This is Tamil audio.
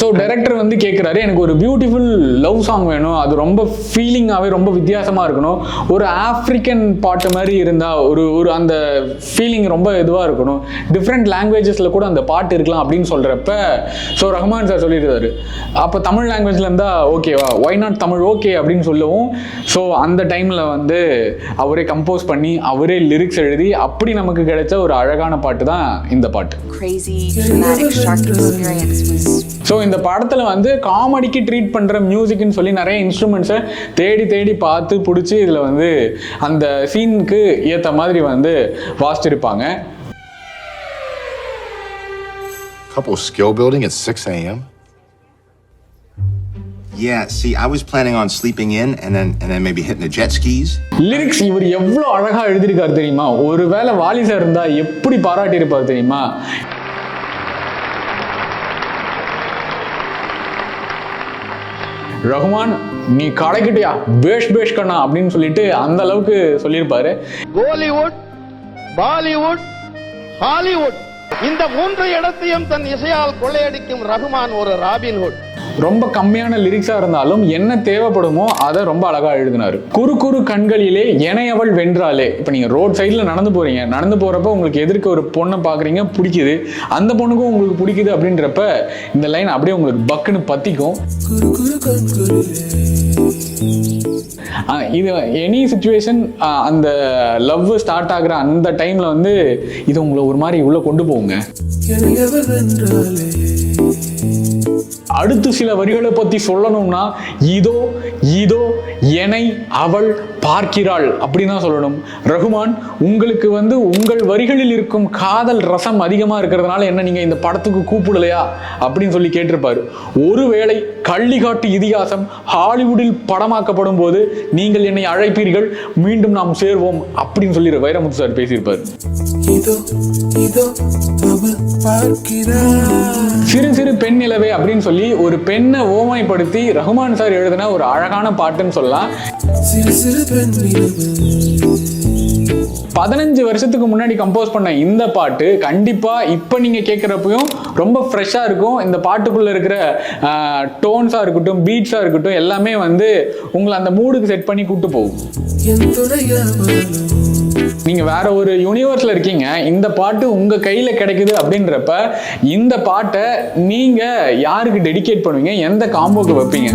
ஸோ டைரக்டர் வந்து கேட்குறாரு எனக்கு ஒரு பியூட்டிஃபுல் லவ் சாங் வேணும். அது ரொம்ப ஃபீலிங்காகவே ரொம்ப வித்தியாசமாக இருக்கணும். ஒரு ஆஃப்ரிக்கன் பாட்டு மாதிரி இருந்தால் ஒரு ஒரு அந்த ஃபீலிங் ரொம்ப இதுவாக இருக்கணும். டிஃப்ரெண்ட் லாங்குவேஜஸில் கூட அந்த பாட்டு இருக்கலாம் அப்படின்னு சொல்கிறப்ப ஸோ ரஹ்மான் சார் சொல்லியிருந்தாரு அப்போ தமிழ் லாங்குவேஜில் இருந்தால் ஓகேவா ஒய் நாட் தமிழ்? ஓகே அப்படின்னு சொல்லவும் ஸோ அந்த டைமில் வந்து அவரே கம்போஸ் பண்ணி அவரே லிரிக்ஸ் எழுதி அப்படி நமக்கு கிடைச்ச ஒரு அழகான பாட்டு தான் இந்த பாட்டு. ஸோ இந்த படத்தில் வந்து காமெடிக்கு ட்ரீட் பண்ணுற மியூசிக்னு சொல்லி நிறைய இன்ஸ்ட்ருமெண்ட்ஸை தேடி தேடி பார்த்து பிடிச்சி இதில் வந்து அந்த சீனுக்கு ஏற்ற மாதிரி வந்து வாசிச்சிருப்பாங்க Couple skill building at 6 a.m. Yeah, see, I was planning on sleeping in and then and then maybe hitting the jet skis. Lyrics இவர் எவ்வளோ அழகாக எழுதியிருக்காரு தெரியுமா ஒருவேளை வாலி சார் இருந்தால் எப்படி பாராட்டியிருப்பார் தெரியுமா ரகுமான் நீ கடைக்கிட்டியா? பேஷ் பேஷ் கண்ணா அப்படின்னு சொல்லிட்டு அந்த அளவுக்கு சொல்லியிருப்பாரு. கோலிவுட் பாலிவுட் ஹாலிவுட். இந்த மூன்று இடத்தையும் தன் இசையால் கொள்ளையடிக்கும் ரகுமான் ஒரு ராபின்ஹுட். ரொம்ப கம்மியான லிரிக்ஸா இருந்தாலும் என்ன தேவைப்படுமோ அதை ரொம்ப அழகா எழுதினாரு. குறு குறு கண்களிலே எனையவள் வென்றாலே இப்போ நீங்க ரோட் சைடில் நடந்து போறீங்க. நடந்து போறப்ப உங்களுக்கு எதிர்க்க ஒரு பொண்ணை பாக்குறீங்க பிடிக்குது. அந்த பொண்ணுக்கும் உங்களுக்கு பிடிக்குது அப்படின்றப்ப இந்த லைன் அப்படியே உங்களுக்கு பக்குன்னு பத்திக்கும். இது எனி சுச்சுவேஷன் அந்த லவ் ஸ்டார்ட் ஆகுற அந்த டைம்ல வந்து இது உங்களை ஒரு மாதிரி உள்ள கொண்டு போகுங்க. அடுத்து சில வரிகளை பத்தி சொல்லணும்னா இதோ இதோ என்னை அவள் பார்க்கிறாள் அப்படின்னு தான் சொல்லணும். ரகுமான் உங்களுக்கு வந்து உங்கள் வரிகளில் இருக்கும் காதல் ரசம் அதிகமா இருக்கிறதுனால என்ன நீங்க இந்த படத்துக்கு கூப்பிடலையா அப்படின்னு சொல்லி கேட்டிருப்பாரு. ஒருவேளை கள்ளிகாட்டு இதிகாசம் ஹாலிவுட்டில் படமாக்கப்படும் போது நீங்கள் என்னை அழைப்பீர்கள் மீண்டும் நாம் சேர்வோம் அப்படின்னு சொல்லி வைரமுத்து சார் பேசியிருப்பார். சிறு சிறு பெண் நிலவே அப்படின்னு சொல்லி ஒரு பெண்ணை ஓமைப்படுத்தி ரஹ்மான் சார் எழுதின ஒரு அழகான பாட்டுன்னு சொல்லலாம். பதினஞ்சு வருஷத்துக்கு முன்னாடி கம்போஸ் பண்ண இந்த பாட்டு கண்டிப்பா இப்போ நீங்க கேட்குறப்பையும் ரொம்ப ஃப்ரெஷ்ஷாக இருக்கும். இந்த பாட்டுக்குள்ள இருக்கிற டோன்ஸாக இருக்கட்டும் பீட்ஸாக இருக்கட்டும் எல்லாமே வந்து உங்களை அந்த மூடுக்கு செட் பண்ணி கூப்பிட்டு போகும். நீங்க வேற ஒரு யூனிவர்ஸ்ல இருக்கீங்க இந்த பாட்டு உங்க கையில கிடைக்குது அப்படின்றப்ப இந்த பாட்டை நீங்க யாருக்கு டெடிகேட் பண்ணுவீங்க? எந்த காம்போக்கு வைப்பீங்க?